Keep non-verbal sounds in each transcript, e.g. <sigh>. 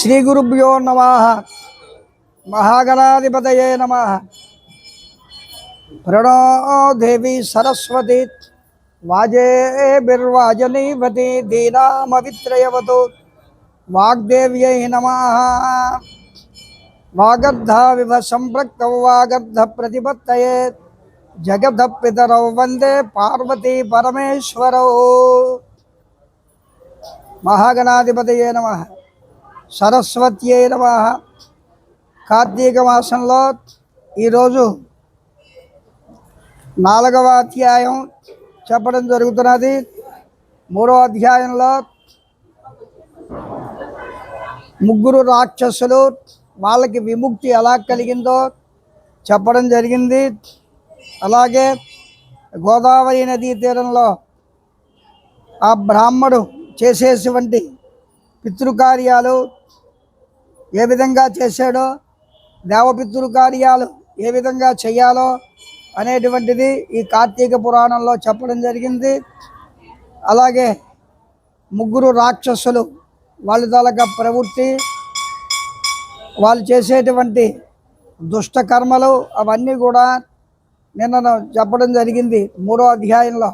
శ్రీ గురుభ్యో నమ మహాగణాధిపతయే నమ ప్రణో దేవి సరస్వతి వాజే బిర్వాజనీవతి దీనామవిత్రయవతు వాగ్దేవ్యై నమ వాగర్ధావివ సంపృక్తౌ వాగర్ధ ప్రతిపత్తయే జగద పితరౌ వందే పార్వతీ పరమేశ్వరౌ మహాగణాధిపతయే నమ సరస్వతి నమ. కార్తీక మాసంలో ఈరోజు నాలుగవ అధ్యాయం చెప్పడం జరుగుతున్నది. మూడవ అధ్యాయంలో ముగ్గురు రాక్షసులు వాళ్ళకి విముక్తి ఎలా కలిగిందో చెప్పడం జరిగింది. అలాగే గోదావరి నదీ తీరంలో ఆ బ్రాహ్మడు చేసేటువంటి పితృకార్యాలు ఏ విధంగా చేశాడో దేవపితృ కార్యాలు ఏ విధంగా చేయాలో అనేటువంటిది ఈ కార్తీక పురాణంలో చెప్పడం జరిగింది. అలాగే ముగ్గురు రాక్షసులు వాళ్ళ తాలూకా ప్రవృత్తి వాళ్ళు చేసేటువంటి దుష్టకర్మలు అవన్నీ కూడా నిన్న చెప్పడం జరిగింది మూడో అధ్యాయంలో.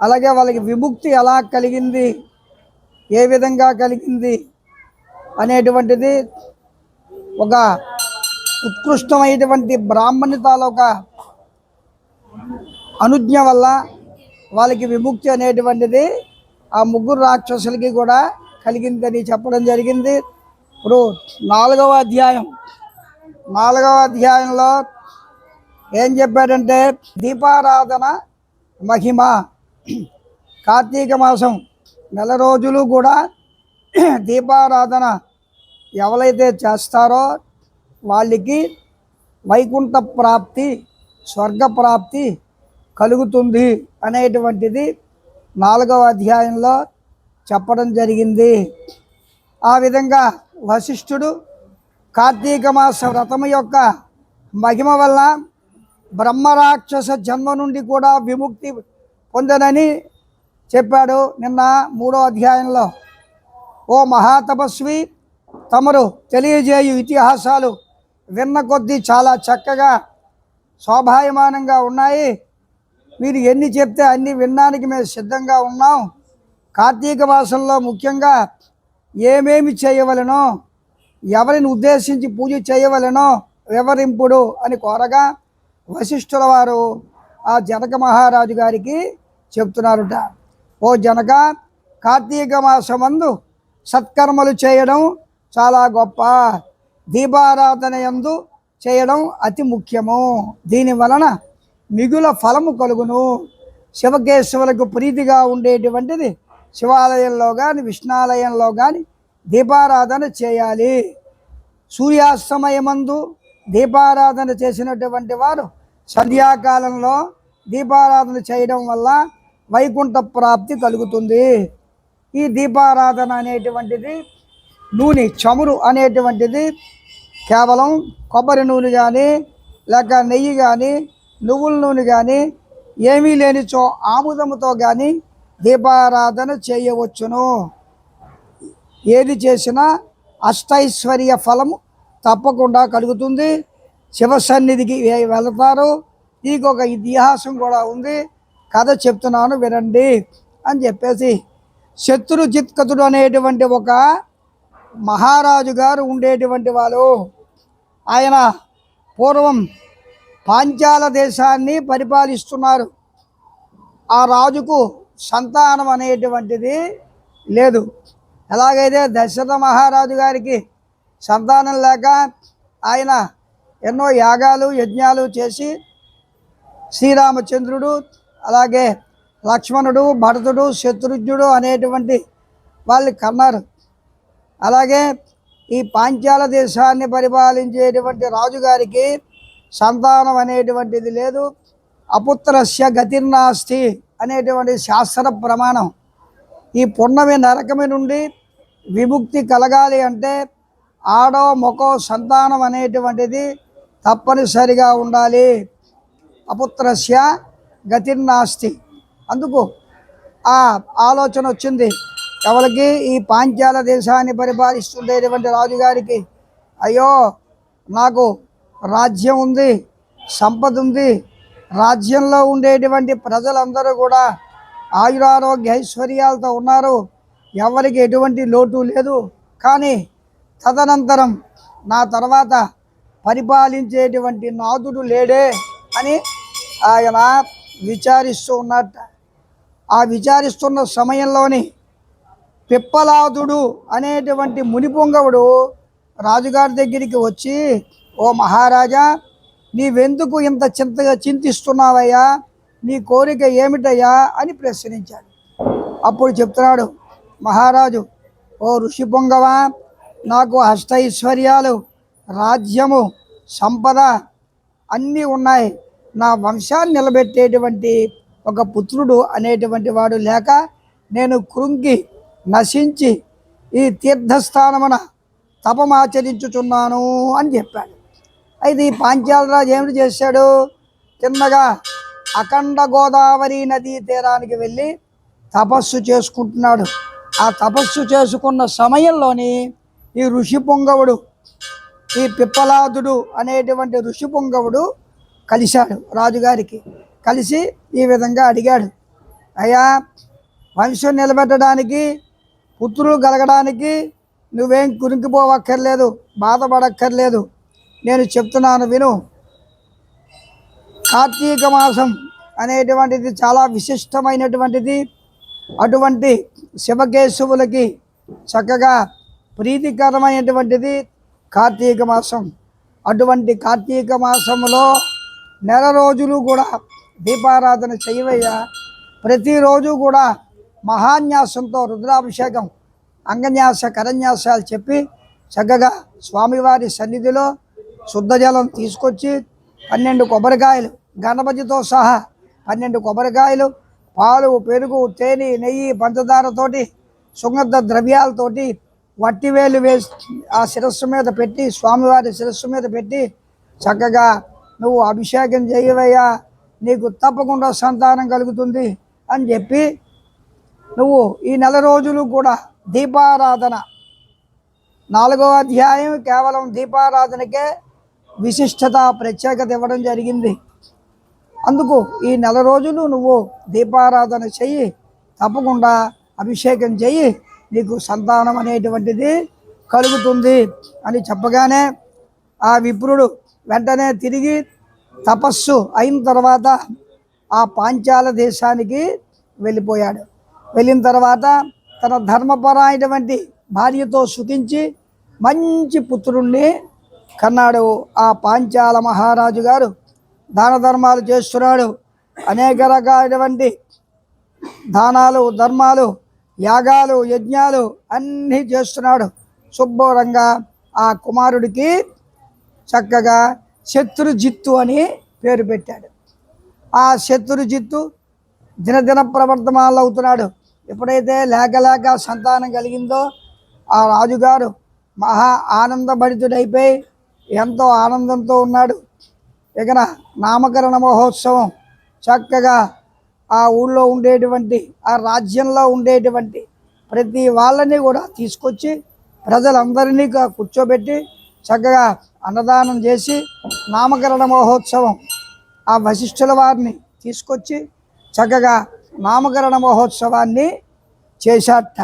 అలాగే వాళ్ళకి విముక్తి ఎలా కలిగింది ఏ విధంగా కలిగింది అనేటువంటిది ఒక ఉత్కృష్టమైనటువంటి బ్రాహ్మణితాల ఒక అనుజ్ఞ వల్ల వాళ్ళకి విముక్తి అనేటువంటిది ఆ ముగ్గురు రాక్షసులకి కూడా కలిగిందని చెప్పడం జరిగింది. ఇప్పుడు నాలుగవ అధ్యాయం నాలుగవ అధ్యాయంలో ఏం చెప్పాడంటే దీపారాధన మహిమ. కార్తీక మాసం నెల రోజులు కూడా <clears throat> దీపారాధన ఎవరైతే చేస్తారో వాళ్ళకి వైకుంఠ ప్రాప్తి స్వర్గ ప్రాప్తి కలుగుతుంది అనేటువంటిది నాలుగవ అధ్యాయంలో చెప్పడం జరిగింది. ఆ విధంగా వశిష్ఠుడు కార్తీక మాస వ్రతము యొక్క మహిమ వల్ల బ్రహ్మరాక్షస జన్మ నుండి కూడా విముక్తి పొందనని చెప్పాడు నిన్న మూడో అధ్యాయంలో. ఓ మహాతపస్వి తమరు తెలియజేయు ఇతిహాసాలు విన్న కొద్దీ చాలా చక్కగా శోభాయమానంగా ఉన్నాయి. మీరు ఎన్ని చెప్తే అన్ని వినడానికి మేము సిద్ధంగా ఉన్నాం. కార్తీక మాసంలో ముఖ్యంగా ఏమేమి చేయవలనో ఎవరిని ఉద్దేశించి పూజ చేయవలనో వివరింపుడు అని కోరగా వశిష్ఠుల వారు ఆ జనక మహారాజు గారికి చెప్తున్నారుట. ఓ జనక కార్తీక మాసమందు సత్కర్మలు చేయడం చాలా గొప్ప. దీపారాధన యందు చేయడం అతి ముఖ్యము. దీని వలన మిగుల ఫలము కలుగును. శివకేశ్వరులకు ప్రీతిగా ఉండేటువంటిది శివాలయంలో కానీ విష్ణాలయంలో కానీ దీపారాధన చేయాలి. సూర్యాస్తమయమందు దీపారాధన చేసినటువంటి వారు సంధ్యాకాలంలో దీపారాధన చేయడం వల్ల వైకుంఠ ప్రాప్తి కలుగుతుంది. ఈ దీపారాధన అనేటువంటిది నూనె చమురు అనేటువంటిది కేవలం కొబ్బరి నూనె కానీ లేక నెయ్యి కానీ నువ్వుల నూనె కానీ ఏమీ లేనిచో ఆముదముతో కానీ దీపారాధన చేయవచ్చును. ఏది చేసినా అష్టైశ్వర్య ఫలము తప్పకుండా కలుగుతుంది. శివ సన్నిధికి వెళతారు. దీనికి ఒక ఇతిహాసం కూడా ఉంది. కథ చెప్తున్నాను వినండి అని చెప్పేసి శత్రు చిత్కతుడు అనేటువంటి ఒక మహారాజు గారు ఉండేటువంటి వాళ్ళు ఆయన పూర్వం పాంచాల దేశాన్ని పరిపాలిస్తున్నారు. ఆ రాజుకు సంతానం అనేటువంటిది లేదు. ఎలాగైతే దశరథ మహారాజు గారికి సంతానం లేక ఆయన ఎన్నో యాగాలు యజ్ఞాలు చేసి శ్రీరామచంద్రుడు అలాగే లక్ష్మణుడు భరతుడు శత్రుఘ్నుడు అనేటువంటి వాళ్ళు కన్నారు. అలాగే ఈ పాంచాల దేశాన్ని పరిపాలించేటువంటి రాజుగారికి సంతానం అనేటువంటిది లేదు. అపుత్రస్య గతిర్నాస్తి అనేటువంటి శాస్త్ర ప్రమాణం. ఈ పున్నమి నరకమి నుండి విముక్తి కలగాలి అంటే ఆడో మొకో సంతానం అనేటువంటిది తప్పనిసరిగా ఉండాలి. అపుత్రస్య గతిర్నాస్తి అందుకు ఆ ఆలోచన వచ్చింది. ఎవరికి ఈ పాంచాల దేశాన్ని పరిపాలిస్తుండేటువంటి రాజుగారికి అయ్యో నాకు రాజ్యం ఉంది సంపద ఉంది రాజ్యంలో ఉండేటువంటి ప్రజలందరూ కూడా ఆయురారోగ్య ఐశ్వర్యాలతో ఉన్నారు ఎవరికి ఎటువంటి లోటు లేదు. కానీ తదనంతరం నా తర్వాత పరిపాలించేటువంటి నాదుడు లేడే అని ఆయన విచారిస్తూ ఉన్నట్టు ఆ విచారిస్తున్న సమయంలోని పిప్పలాదుడు అనేటువంటి మునిపొంగవుడు రాజుగారి దగ్గరికి వచ్చి ఓ మహారాజా నీవెందుకు ఇంత చింతగా చింతిస్తున్నావయ్యా? నీ కోరిక ఏమిటయ్యా? అని ప్రశ్నించాడు. అప్పుడు చెప్తున్నాడు మహారాజు ఓ ఋషి పొంగవా నాకు హస్తైశ్వర్యాలు రాజ్యము సంపద అన్నీ ఉన్నాయి. నా వంశాన్ని నిలబెట్టేటువంటి ఒక పుత్రుడు అనేటువంటి వాడు లేక నేను కృంగి నశించి ఈ తీర్థస్థానమున తపమాచరించుచున్నాను అని చెప్పాడు. అయితే ఈ పాంచాలరాజు ఏమిటి చేశాడు? తిన్నగా అఖండ గోదావరి నదీ తీరానికి వెళ్ళి తపస్సు చేసుకుంటున్నాడు. ఆ తపస్సు చేసుకున్న సమయంలోని ఈ ఋషి పొంగవుడు ఈ పిప్పలాదుడు అనేటువంటి ఋషి పొంగవుడు కలిశాడు రాజుగారికి. కలిసి ఈ విధంగా అడిగాడు. అయ్యా వంశం నిలబెట్టడానికి పుత్రులు కలగడానికి నువ్వేం కురింకిపోవక్కర్లేదు బాధపడక్కర్లేదు. నేను చెప్తున్నాను విను. కార్తీక మాసం అనేటువంటిది చాలా విశిష్టమైనటువంటిది. అటువంటి శివకేశవులకి చక్కగా ప్రీతికరమైనటువంటిది కార్తీక మాసం. అటువంటి కార్తీక మాసంలో నెల రోజులు కూడా దీపారాధన చేయవయ్యా. ప్రతిరోజు కూడా మహాన్యాసంతో రుద్రాభిషేకం అంగన్యాస కరన్యాసాలు చెప్పి చక్కగా స్వామివారి సన్నిధిలో శుద్ధ జలం తీసుకొచ్చి పన్నెండు కొబ్బరికాయలు గణపతితో సహా పన్నెండు కొబ్బరికాయలు పాలు పెరుగు తేనె నెయ్యి పంచదారతోటి సుగంధ ద్రవ్యాలతోటి వట్టివేలు వేసి ఆ శిరస్సు మీద పెట్టి స్వామివారి శిరస్సు మీద పెట్టి చక్కగా నువ్వు అభిషేకం చేయవయ్యా. నీకు తప్పకుండా సంతానం కలుగుతుంది అని చెప్పి నువ్వు ఈ నెల రోజులు కూడా దీపారాధన. నాలుగో అధ్యాయం కేవలం దీపారాధనకే విశిష్టత ప్రత్యేకత ఇవ్వడం జరిగింది. అందుకు ఈ నెల రోజులు నువ్వు దీపారాధన చెయ్యి తప్పకుండా అభిషేకం చెయ్యి నీకు సంతానం అనేటువంటిది కలుగుతుంది అని చెప్పగానే ఆ విప్రుడు వెంటనే తిరిగి తపస్సు అయిన తర్వాత ఆ పాంచాల దేశానికి వెళ్ళిపోయాడు. వెళ్ళిన తర్వాత తన ధర్మపరమైనటువంటి భార్యతో సుఖించి మంచి పుత్రుణ్ణి కన్నాడు. ఆ పాంచాల మహారాజు గారు దాన ధర్మాలు చేస్తున్నాడు. అనేక రకాలైనటువంటి దానాలు ధర్మాలు యాగాలు యజ్ఞాలు అన్నీ చేస్తున్నాడు. శుభ్రంగా ఆ కుమారుడికి చక్కగా శత్రుజిత్తు అని పేరు పెట్టాడు. ఆ శత్రుజిత్తు దినదిన ప్రవర్తమానాలు అవుతున్నాడు. ఎప్పుడైతే లేక లేక సంతానం కలిగిందో ఆ రాజుగారు మహా ఆనందభరితుడైపోయి ఎంతో ఆనందంతో ఉన్నాడు. ఇకన నామకరణ మహోత్సవం చక్కగా ఆ ఊళ్ళో ఉండేటువంటి ఆ రాజ్యంలో ఉండేటువంటి ప్రతి వాళ్ళని కూడా తీసుకొచ్చి ప్రజలందరినీ కూర్చోబెట్టి చక్కగా అన్నదానం చేసి నామకరణ మహోత్సవం ఆ వశిష్ఠుల వారిని తీసుకొచ్చి చక్కగా నామకరణ మహోత్సవాన్ని చేశాట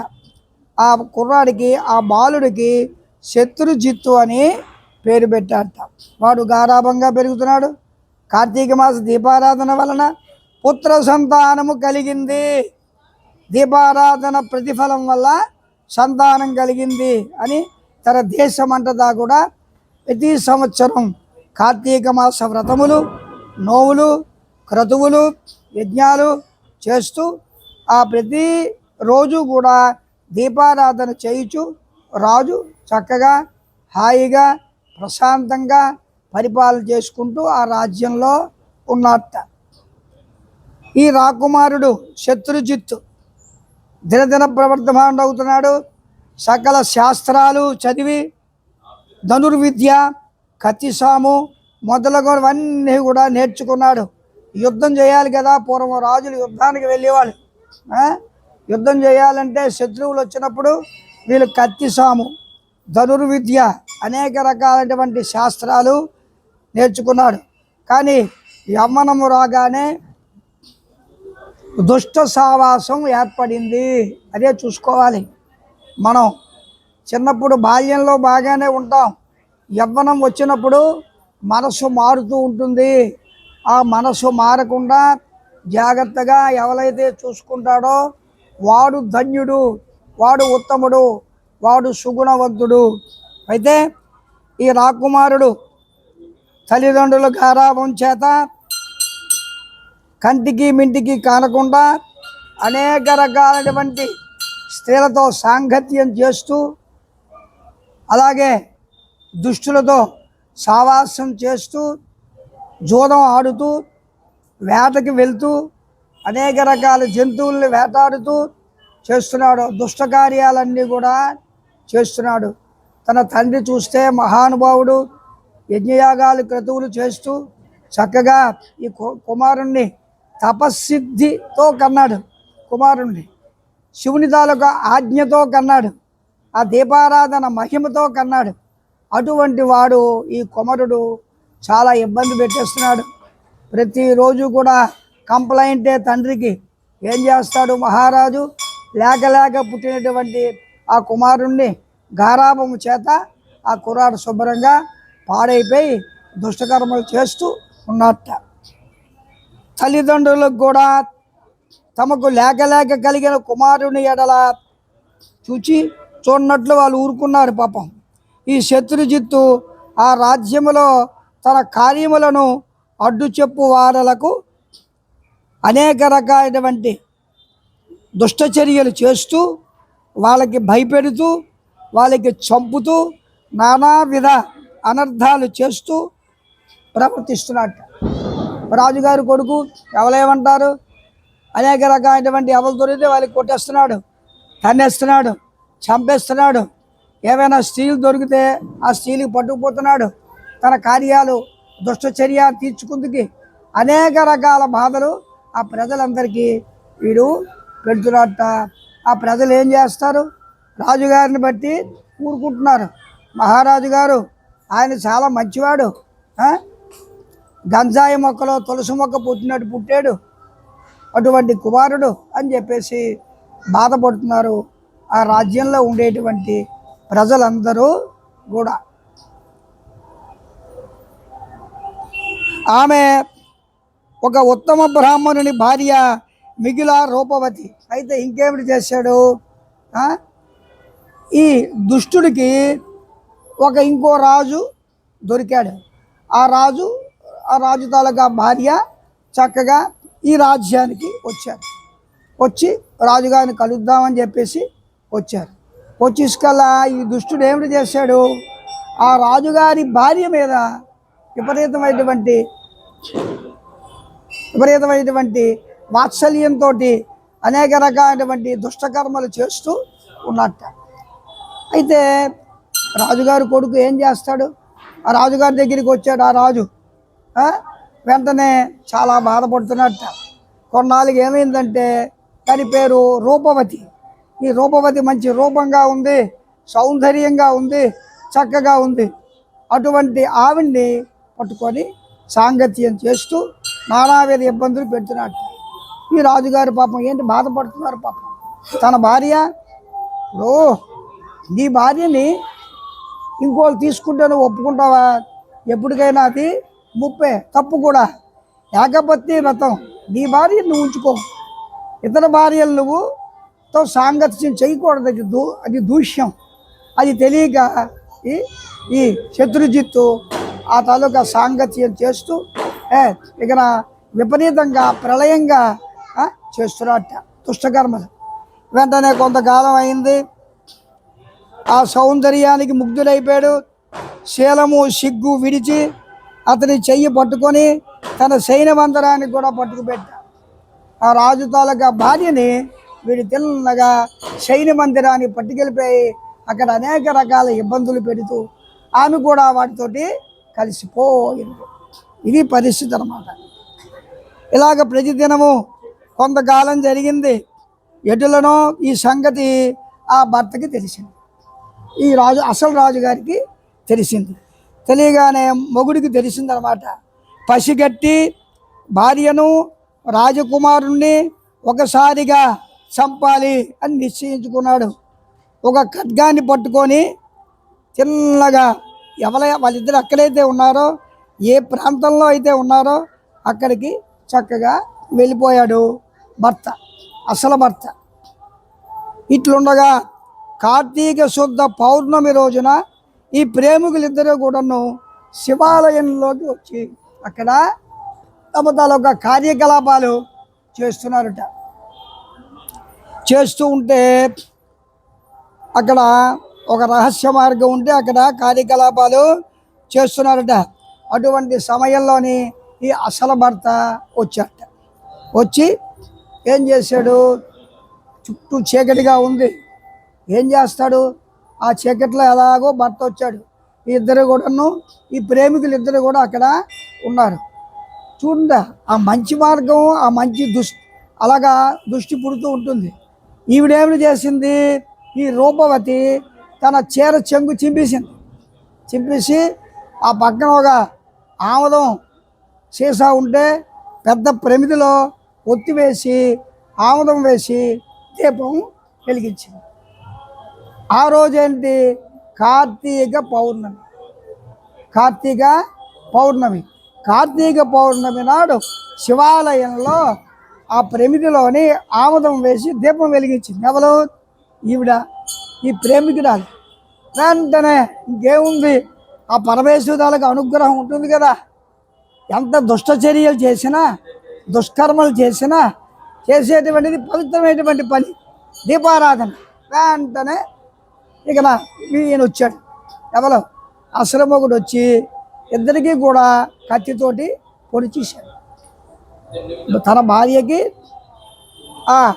ఆ కుర్రాడికి ఆ బాలుడికి శత్రుజిత్తు అని పేరు పెట్టాట వాడు గారాభంగా పెరుగుతున్నాడు. కార్తీక మాస దీపారాధన వలన పుత్ర సంతానము కలిగింది. దీపారాధన ప్రతిఫలం వల్ల సంతానం కలిగింది అని తన దేశమంటదా కూడా ప్రతి సంవత్సరం కార్తీక మాస వ్రతములు నోవులు క్రతువులు యజ్ఞాలు చేస్తూ ఆ ప్రతి రోజు కూడా దీపారాధన చేయుచు రాజు చక్కగా హాయిగా ప్రశాంతంగా పరిపాలన చేసుకుంటూ ఆ రాజ్యంలో ఉన్నట్ట ఈ రాకుమారుడు శత్రుజిత్తు దినదిన ప్రవర్ధమానుడు అవుతున్నాడు సకల శాస్త్రాలు చదివి ధనుర్విద్య కత్తిసాము మొదలగునవన్నీ కూడా నేర్చుకున్నాడు. యుద్ధం చేయాలి కదా పూర్వం రాజులు యుద్ధానికి వెళ్ళేవాళ్ళు. యుద్ధం చేయాలంటే శత్రువులు వచ్చినప్పుడు వీళ్ళు కత్తిసాము ధనుర్విద్య అనేక రకాలైనటువంటి శాస్త్రాలు నేర్చుకున్నాడు. కానీ యవ్వనము రాగానే దుష్ట సావాసం ఏర్పడింది. అదే చూసుకోవాలి మనం. చిన్నప్పుడు బాల్యంలో బాగానే ఉంటాం. యవ్వనం వచ్చినప్పుడు మనసు మారుతూ ఉంటుంది. ఆ మనసు మారకుండా జాగ్రత్తగా ఎవరైతే చూసుకుంటాడో వాడు ధన్యుడు వాడు ఉత్తముడు వాడు సుగుణవంతుడు. అయితే ఈ రాకుమారుడు తల్లిదండ్రుల గారాభం చేత కంటికి మింటికి కానకుండా అనేక రకాలైనటువంటి స్త్రీలతో సాంగత్యం చేస్తూ అలాగే దుష్టులతో సావాసం చేస్తూ జూదం ఆడుతూ వేటకి వెళ్తూ అనేక రకాల జంతువుల్ని వేటాడుతూ చేస్తున్నాడు. దుష్టకార్యాలన్నీ కూడా చేస్తున్నాడు. తన తండ్రి చూస్తే మహానుభావుడు యజ్ఞయాగాలు క్రతువులు చేస్తూ చక్కగా ఈ కు- కుమారుణ్ణి తపస్సిద్ధితో కన్నాడు. కుమారుణ్ణి. శివుని తాలూకా ఆజ్ఞతో కన్నాడు. ఆ దీపారాధన మహిమతో కన్నాడు. అటువంటి వాడు ఈ కుమారుడు చాలా ఇబ్బంది పెట్టేస్తున్నాడు. ప్రతిరోజు కూడా కంప్లైంటే తండ్రికి. ఏం చేస్తాడు మహారాజు? లేక లేక పుట్టినటువంటి ఆ కుమారుణ్ణి గారాభము చేత ఆ కుర్రాడు శుభ్రంగా పాడైపోయి దుష్టకర్మలు చేస్తూ ఉన్నట్ట. తల్లిదండ్రులకు కూడా తమకు లేక లేక కలిగిన కుమారుని ఎడల చూచి చూడనట్లు వాళ్ళు ఊరుకున్నారు పాపం. ఈ శత్రుజిత్తు ఆ రాజ్యములో తన కార్యములను అడ్డు చెప్పు వారలకు అనేక రకాలైనటువంటి దుష్టచర్యలు చేస్తూ వాళ్ళకి భయపెడుతూ వాళ్ళకి చంపుతూ నానావిధ అనర్థాలు చేస్తూ ప్రవర్తిస్తున్నట్ట. రాజుగారి కొడుకు ఎవరేమంటారు అనేక రకాలైనటువంటి ఎవరు దొరికితే వాళ్ళకి కొట్టేస్తున్నాడు తన్నేస్తున్నాడు. చంపేస్తున్నాడు. ఏవైనా స్త్రీలు దొరికితే ఆ స్టీల్కి పట్టుకుపోతున్నాడు. తన కార్యాలు దుష్టచర్య తీర్చుకుందుకి అనేక రకాల బాధలు ఆ ప్రజలందరికీ వీడు పెడుతున్నట్ట ఆ ప్రజలు ఏం చేస్తారు? రాజుగారిని బట్టి ఊరుకుంటున్నారు. మహారాజు గారు ఆయన చాలా మంచివాడు. గంజాయి మొక్కలో తులసి మొక్క పుట్టినట్టు పుట్టాడు. అటువంటి కుమారుడు అని చెప్పేసి బాధపడుతున్నారు. ఆ రాజ్యంలో ఉండేటువంటి ప్రజలందరూ కూడా. ఆమె ఒక ఉత్తమ బ్రాహ్మణుని భార్య మిగిల రూపవతి అయితే ఇంకేమిటి చేశాడు? ఈ దుష్టుడికి ఒక ఇంకో రాజు దొరికాడు. ఆ రాజు ఆ రాజు తాలూకా భార్య చక్కగా ఈ రాజ్యానికి వచ్చారు. వచ్చి రాజుగారిని కలుద్దామని చెప్పేసి వచ్చారు. వచ్చేసుకల్లా ఈ దుష్టుడు ఏమిటి చేశాడు? ఆ రాజుగారి భార్య మీద విపరీతమైనటువంటి విపరీతమైనటువంటి వాత్సల్యంతో అనేక రకాలైనటువంటి దుష్టకర్మలు చేస్తూ ఉన్నట్ట. అయితే రాజుగారి కొడుకు ఏం చేస్తాడు? ఆ రాజుగారి దగ్గరికి వచ్చాడు. ఆ రాజు వెంటనే చాలా బాధపడుతున్నట్ట. కొన్నాళ్ళకి ఏమైందంటే దాని పేరు రూపవతి. ఈ రూపవతి మంచి రూపంగా ఉంది సౌందర్యంగా ఉంది చక్కగా ఉంది. అటువంటి ఆవిడ్ని పట్టుకొని సాంగత్యం చేస్తూ నానావిధ ఇబ్బందులు పెడుతున్నట్టు ఈ రాజుగారి పాపం ఏంటి బాధపడుతున్నారు పాపం? తన భార్య ఇప్పుడు నీ భార్యని ఇంకోళ్ళు తీసుకుంటే నువ్వు ఒప్పుకుంటావా? ఎప్పటికైనా అది ముప్పే తప్పు కూడా. ఏకపత్ని వ్రతం నీ భార్య నువ్వు ఉంచుకో. ఇతర భార్యలు నువ్వు తో సాంగత్యం చేయకూడదు. అది దూ అది దూష్యం. అది తెలియక ఈ ఈ శత్రుజిత్తు ఆ తాలూకా సాంగత్యం చేస్తూ ఇక విపరీతంగా ప్రళయంగా చేస్తున్నట్ట. దుష్టకర్మ. వెంటనే కొంతకాలం అయింది. ఆ సౌందర్యానికి ముగ్ధుడైపోయాడు. శీలము సిగ్గు విడిచి అతని చెయ్యి పట్టుకొని తన సైన్యమంతరానికి కూడా పట్టుకుపెట్టాడు. ఆ రాజు తాలూకా భార్యని వీడు తిన్నగా శైని మందిరాన్ని పట్టుకెళ్ళిపోయి అక్కడ అనేక రకాల ఇబ్బందులు పెడుతూ ఆమె కూడా వాటితోటి కలిసిపోయింది. ఇది పరిస్థితి అనమాట ఇలాగ ప్రతిదినము కొంతకాలం జరిగింది. ఎటులనో ఈ సంగతి ఆ భర్తకి తెలిసింది. ఈ రాజు అసలు రాజుగారికి తెలిసింది. తెలియగానే మొగుడికి తెలిసిందనమాట పసిగట్టి భార్యను రాజకుమారుణ్ణి ఒకసారిగా చంపాలి అని నిశ్చయించుకున్నాడు. ఒక ఖడ్గాన్ని పట్టుకొని చిన్నగా ఎవర వాళ్ళిద్దరు ఎక్కడైతే ఉన్నారో ఏ ప్రాంతంలో అయితే ఉన్నారో అక్కడికి చక్కగా వెళ్ళిపోయాడు భర్త అసలు భర్త. ఇట్లుండగా కార్తీక శుద్ధ పౌర్ణమి రోజున ఈ ప్రేమికులిద్దరూ కూడాను శివాలయంలోకి వచ్చి అక్కడ తమ తాలూకా కార్యకలాపాలు చేస్తున్నారట. చేస్తూ ఉంటే అక్కడ ఒక రహస్య మార్గం ఉంటే అక్కడ కార్యకలాపాలు చేస్తున్నారట. అటువంటి సమయంలోని ఈ అసలు భర్త వచ్చాట వచ్చి ఏం చేశాడు? చుట్టూ చీకటిగా ఉంది. ఏం చేస్తాడు? ఆ చీకట్లో ఎలాగో భర్త వచ్చాడు. ఈ ఇద్దరు కూడాను ఈ ప్రేమికులు ఇద్దరు కూడా అక్కడ ఉన్నారు. చూడండి ఆ మంచి మార్గం ఆ మంచి దుష్ అలాగా దృష్టి పుడుతూ ఉంటుంది. ఈవిడేమిటి చేసింది? ఈ రూపవతి తన చీర చెంగు చింపేసింది. చింపేసి ఆ పక్కన ఒక ఆముదం సీసా ఉంటే పెద్ద ప్రమిదిలో ఒత్తి వేసి ఆముదం వేసి దీపం వెలిగించింది. ఆ రోజేంటి? కార్తీక పౌర్ణమి. కార్తీక పౌర్ణమి. కార్తీక పౌర్ణమి నాడు శివాలయంలో ఆ ప్రమిదిలోని ఆముదం వేసి దీపం వెలిగించింది. ఎవరు? ఈవిడ. ఈ ప్రేమికురాలు. వెంటనే ఇంకేముంది ఆ పరమేశ్వరాలకు అనుగ్రహం ఉంటుంది కదా. ఎంత దుష్టచర్యలు చేసినా దుష్కర్మలు చేసినా చేసేటువంటిది పవిత్రమైనటువంటి పని దీపారాధన. వెంటనే ఇక ఈయన వచ్చాడు. ఎవరు? అసలు ఒకడు వచ్చి ఇద్దరికీ కూడా కత్తితోటి పొడిచేశాడు తన భార్యకి ఆ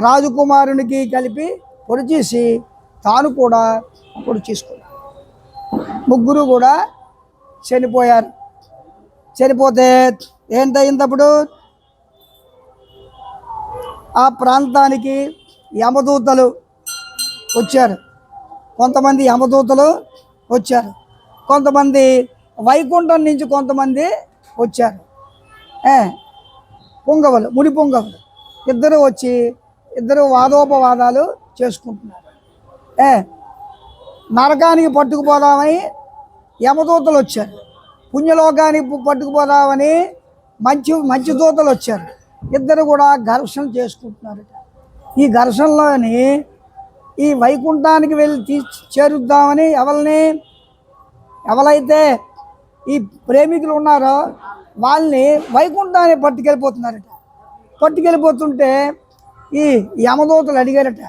రాజకుమారునికి కలిపి పొడిచేసి తాను కూడా పొడి చేసుకున్నాడు. ముగ్గురు కూడా చనిపోయారు. చనిపోతే ఏంటయిందప్పుడు? ఆ ప్రాంతానికి యమదూతలు వచ్చారు. కొంతమంది యమదూతలు వచ్చారు. కొంతమంది వైకుంఠం నుంచి కొంతమంది వచ్చారు. పొంగవలు ముడి పొంగవలు. ఇద్దరు వచ్చి ఇద్దరు వాదోపవాదాలు చేసుకుంటున్నారు. ఏ? నరకానికి పట్టుకుపోదామని యమదూతలు వచ్చారు. పుణ్యలోకానికి పట్టుకుపోదామని మంచి మంచి దూతలు వచ్చారు. ఇద్దరు కూడా ఘర్షణ చేసుకుంటున్నారు. ఈ ఘర్షణలోని ఈ వైకుంఠానికి వెళ్ళి తీ చేరుద్దామని ఎవరిని ఎవరైతే ఈ ప్రేమికులు ఉన్నారో వాళ్ళని వైకుంఠాన్ని పట్టుకెళ్ళిపోతున్నారట. పట్టుకెళ్ళిపోతుంటే ఈ యమదూతలు అడిగారట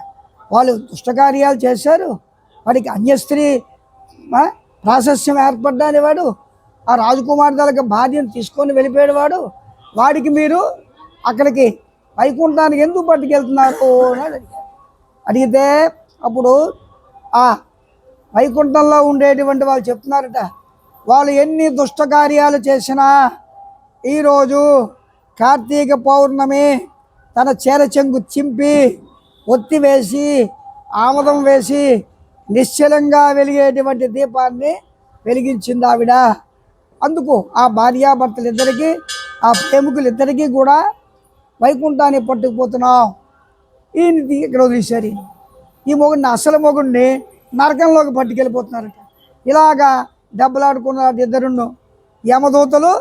వాళ్ళు దుష్టకార్యాలు చేశారు వాడికి అన్యస్త్రీ ప్రాశస్యం ఏర్పడ్డాని వాడు ఆ రాజకుమార్ భార్యను తీసుకొని వెళ్ళిపోయాడు వాడు వాడికి మీరు అక్కడికి వైకుంఠానికి ఎందుకు పట్టుకెళ్తున్నారు? అని అడిగితే అప్పుడు ఆ వైకుంఠంలో ఉండేటువంటి వాళ్ళు చెప్తున్నారట వాళ్ళు ఎన్ని దుష్టకార్యాలు చేసినా ఈరోజు కార్తీక పౌర్ణమి తన చీర చెంగు చింపి ఒత్తి వేసి ఆముదం వేసి నిశ్చలంగా వెలిగేటువంటి దీపాన్ని వెలిగించింది ఆవిడ. అందుకు ఆ భార్యాభర్తలిద్దరికీ ఆ ప్రేమికులిద్దరికీ కూడా వైకుంఠాన్ని పట్టుకుపోతున్నాం. ఈయన ఇక్కడ వదిలేశారు ఈ మొగుడిని అసలు మొగుడిని నరకంలోకి పట్టుకెళ్ళిపోతున్నారట. ఇలాగా దెబ్బలాడుకున్న ఇద్దరును యమదూతలు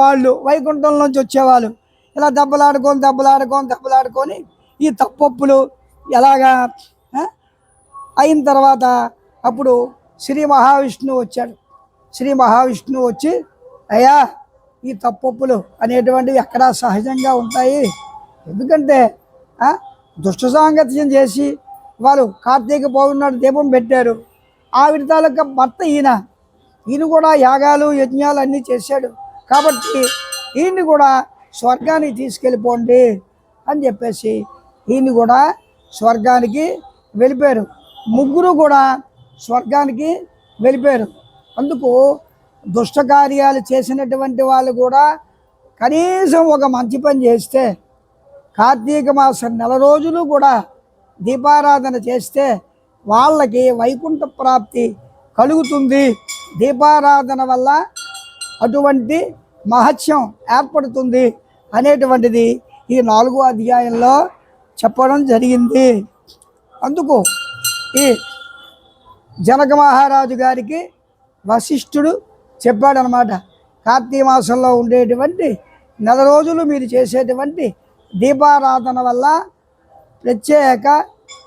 వాళ్ళు వైకుంఠం నుంచి వచ్చేవాళ్ళు. ఇలా దెబ్బలాడుకొని దెబ్బలాడుకొని దెబ్బలాడుకొని ఈ తప్పప్పులు ఎలాగా అయిన తర్వాత అప్పుడు శ్రీ మహావిష్ణువు వచ్చాడు. శ్రీ మహావిష్ణువు వచ్చి అయ్యా ఈ తప్పొప్పులు అనేటువంటివి ఎక్కడా సహజంగా ఉంటాయి. ఎందుకంటే దుష్ట సాంగత్యం చేసి వాళ్ళు కార్తీక పౌర్ణాడు దీపం పెట్టారు. ఆవిడ తాలూకా భర్త ఈయన. ఈయన కూడా యాగాలు యజ్ఞాలు అన్నీ చేశాడు. కాబట్టి ఈయన్ని కూడా స్వర్గానికి తీసుకెళ్ళిపోండి అని చెప్పేసి ఈయన్ని కూడా స్వర్గానికి వెళ్ళిపోయారు. ముగ్గురు కూడా స్వర్గానికి వెళ్ళిపోయారు. అందుకు దుష్ట కార్యాలు చేసినటువంటి వాళ్ళు కూడా కనీసం ఒక మంచి పని చేస్తే కార్తీక మాసం నెల రోజులు కూడా దీపారాధన చేస్తే వాళ్ళకి వైకుంఠ ప్రాప్తి కలుగుతుంది. దీపారాధన వల్ల అటువంటి మహత్యం ఏర్పడుతుంది అనేటువంటిది ఈ నాలుగో అధ్యాయంలో చెప్పడం జరిగింది. అందుకు ఈ జనక మహారాజు గారికి వశిష్ఠుడు చెప్పాడనమాట. కార్తీక మాసంలో ఉండేటువంటి నెల రోజులు మీరు చేసేటువంటి దీపారాధన వల్ల ప్రత్యేక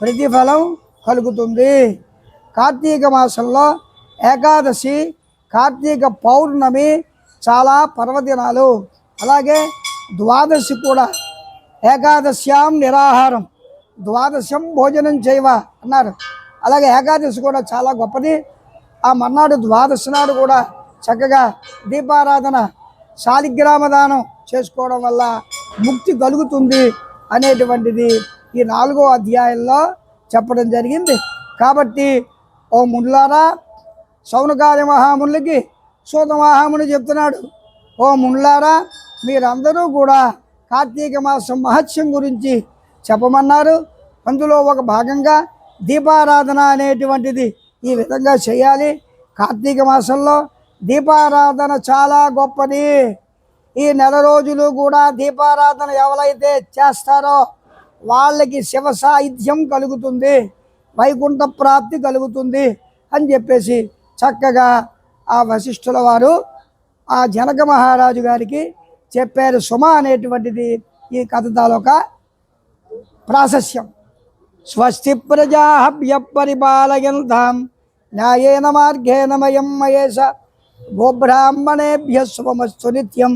ప్రతిఫలం కలుగుతుంది. కార్తీక మాసంలో ఏకాదశి కార్తీక పౌర్ణమి చాలా పర్వదినాలు. అలాగే ద్వాదశి కూడా. ఏకాదశ్యాం నిరాహారం. ద్వాదశం భోజనం చేయవ అన్నారు. అలాగే ఏకాదశి కూడా చాలా గొప్పది. ఆ మర్నాడు ద్వాదశి నాడు కూడా చక్కగా దీపారాధన శాలిగ్రామ దానం చేసుకోవడం వల్ల ముక్తి కలుగుతుంది అనేటువంటిది ఈ నాలుగో అధ్యాయంలో చెప్పడం జరిగింది. కాబట్టి ఓ ముళ్ళారా సౌనకార్య మహామునులకి సూత మహాముని చెప్తున్నాడు. ఓ మునులారా మీరందరూ కూడా కార్తీక మాసం మహత్యం గురించి చెప్పమన్నారు. అందులో ఒక భాగంగా దీపారాధన అనేటువంటిది ఈ విధంగా చేయాలి. కార్తీక మాసంలో దీపారాధన చాలా గొప్పది. ఈ నెల రోజులు కూడా దీపారాధన ఎవరైతే చేస్తారో వాళ్ళకి శివ సాహిత్యం కలుగుతుంది వైకుంఠ ప్రాప్తి కలుగుతుంది అని చెప్పేసి చక్కగా ఆ వశిష్ఠుల వారు ఆ జనక మహారాజు గారికి చెప్పారు సుమ అనేటువంటిది ఈ కథ తాలూక ప్రాశస్యం. స్వస్తి ప్రజాభ్య పరిపాలయంతాం న్యాయేన మార్గేణ మయం మయేష గోబ్రాహ్మణేభ్య శుభమస్తు నిత్యం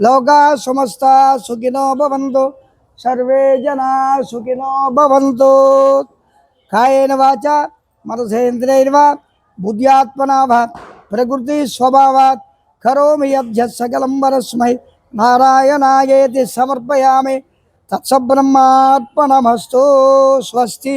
లోకా సుమస్త సుఖినో భవంతు. సర్వే జనా సుఖినో భవంతు. కాయేన వాచ మనసేంద్రియైర్వా बुद्धियात्मनाभात् प्रकृति स्वभावात् करोमि यब्जः सकलं वरस्मै नारायणायेति समर्पयामि तत्सब्रह्मात्मनमस्तु स्वस्ति।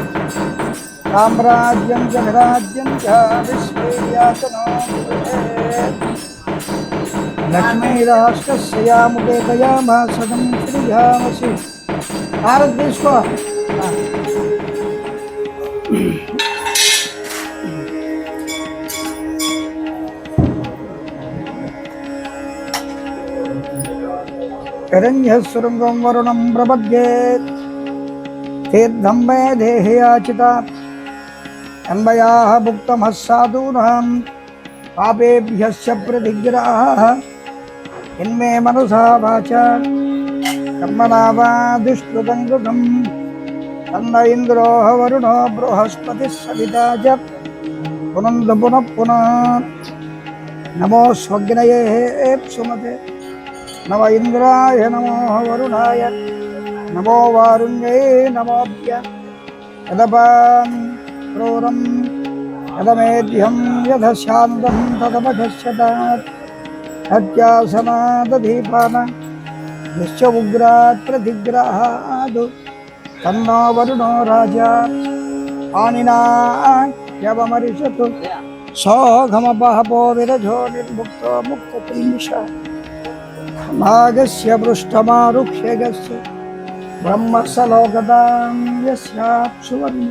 साम्राज्यं जगराज्यं च विश्वेयासनो लक्ष्मीराष्ट्रस्य श्रीयामसि वरुणं तीर्थं मे देहयाचिता अन्वया भुक्तमः साधूनां पापेभ्यश्च प्रतिग्राः इन्मे मनसा वाच कर्मणा वा दुष्कृतङ्कृतम् तन्न इन्द्रो वरुणो बृहस्पतिः सविता च। पुनन्द पुनः पुनः। नमो स्वग्नये सुमते। नव इन्द्राय, नमो वरुणाय। नमो वारुण्यै नमोऽप्य यदपाम् క్రూరం యదమేధ్యం యథ శాంతం తదపశ్యతాత్ అత్యాసనాదీపాన నిశ్చ ఉగ్రాత్ ప్రతిగ్రహాదు తన్నో వరుణో రాజా పాణినా యవమరిషతు సోఘమపహపో విరజో నిర్ముక్తో ముక్తకింష నాగస్య పృష్ఠమారుక్ష్యగస్య బ్రహ్మసలోకదాం యస్యాప్సువర్ణ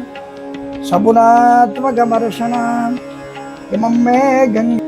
సగుణాత్మకమర్షణ ఇమం మే గంగ